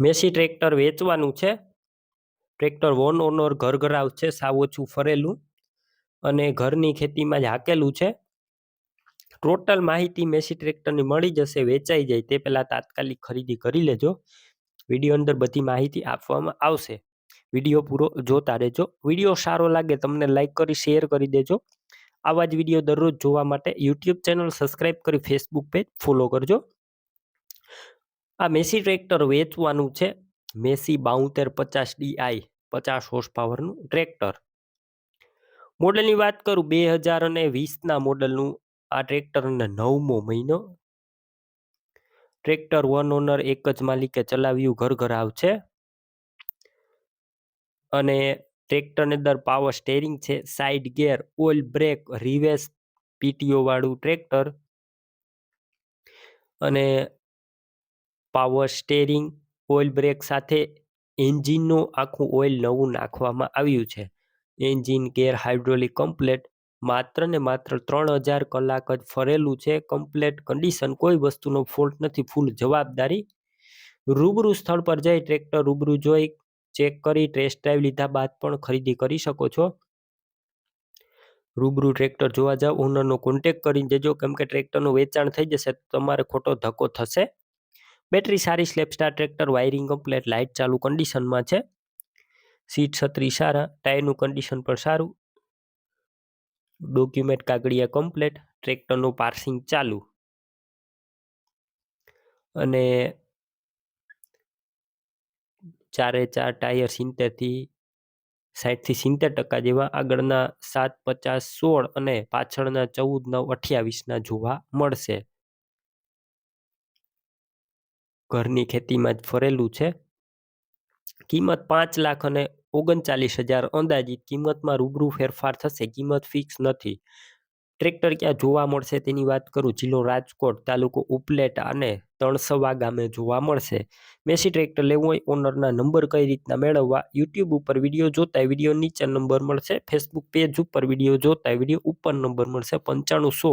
Massey tractor વેચવાનું છે. Tractor von honour ઘર ઘરાવ છે સાવ ઓછું ફરેલું અને ઘરની ખેતીમાં જ હાકેલું છે. ટોટલ માહિતી મેસી ટ્રેક્ટરની મળી જશે, વેચાઈ જાય, તે પહેલાં તાત્કાલિક ખરીદી કરી લેજો. વીડિયો અંદર બધી માહિતી આપવામાં આવશે. વીડિયો પૂરો જોતા રહેજો. વીડિયો સારો લાગે તમને લાઇક કરી, શેર કરી દેજો. આવા જ વીડિયો દરરોજ જોવા માટે યુટ્યુબ ચેનલ સબસ્ક્રાઈબ કરી, ફેસબુક પેજ ફોલો કરજો. આ મેસી ટ્રેક્ટર વેચવાનું છે. મેસી બાઉતેર પચાસ ડીઆઈ પચાસ હોર્સ પાવરનું ટ્રેક્ટર. મોડલની વાત કરું, બે હજાર અને વીસના મોડલનું આ ટ્રેક્ટર અને નવમો મહિનો. ટ્રેક્ટર વન ઓનર એક જ માલિકે ચલાવ્યું ઘર ઘર આવશે અને ટ્રેક્ટરની અંદર પાવર સ્ટેરિંગ છે side gear oil brake reverse PTO વાળું ટ્રેક્ટર. અને પાવર સ્ટેરિંગ ઓઇલ બ્રેક સાથે એન્જિનનું આખું ઓઇલ નવું નાખવામાં આવ્યું છે. એન્જિન ગેર હાઇડ્રોલિક કમ્પ્લેટ માત્ર ને માત્ર ત્રણ હજાર કલાક જ ફરેલું છે. કમ્પ્લેટ કન્ડિશન કોઈ વસ્તુનો ફોલ્ટ નથી ફૂલ જવાબદારી. રૂબરૂ સ્થળ પર જઈ ટ્રેક્ટર રૂબરૂ જોઈ ચેક કરી ટેસ્ટ ડ્રાઈવ લીધા બાદ પણ ખરીદી કરી શકો છો. રૂબરૂ ટ્રેક્ટર જોવા જાવ ઓનરનો કોન્ટેક કરીને જજો. કેમ કે ટ્રેક્ટરનું વેચાણ થઈ જશે તમારે ખોટો ધક્કો થશે. બેટરી સારી સ્લેપસ્ટાર ટ્રેક્ટર વાયરિંગ કમ્પ્લેટ લાઇટ ચાલુ કન્ડિશનમાં છે. સીટ છત્રી સારા ટાયરનું કન્ડિશન પણ સારું. ડોક્યુમેન્ટ કાગળિયા કમ્પ્લેટ ટ્રેક્ટરનું પાર્સિંગ ચાલુ. અને ચારે ચાર ટાયર સિત્તેરથી સાઠથી સિત્તેર ટકા જેવા આગળના સાત, પચાસ, સોળ અને પાછળના ચૌદ, નવ, અઠ્યાવીસના જોવા મળશે. ઘરની ખેતીમાં જ ફરેલું છે. કિંમત પાંચ લાખ અને ઓગણચાલીસ હજાર અંદાજિત કિંમતમાં રૂબરૂ ફેરફાર થશે. કિંમત ફિક્સ નથી. ટ્રેક્ટર ક્યાં જોવા મળશે તેની વાત કરું. જિલ્લો રાજકોટ તાલુકો ઉપલેટા અને તણસવા ગામે જોવા મળશે. મેસી ટ્રેક્ટર લેવું હોય ઓનરના નંબર કઈ રીતના મેળવવા? યુટ્યુબ ઉપર વીડિયો જોતા વીડિયો નીચે નંબર મળશે. ફેસબુક પેજ ઉપર વીડિયો જોતા વીડિયો ઉપર નંબર મળશે પંચાણું સો.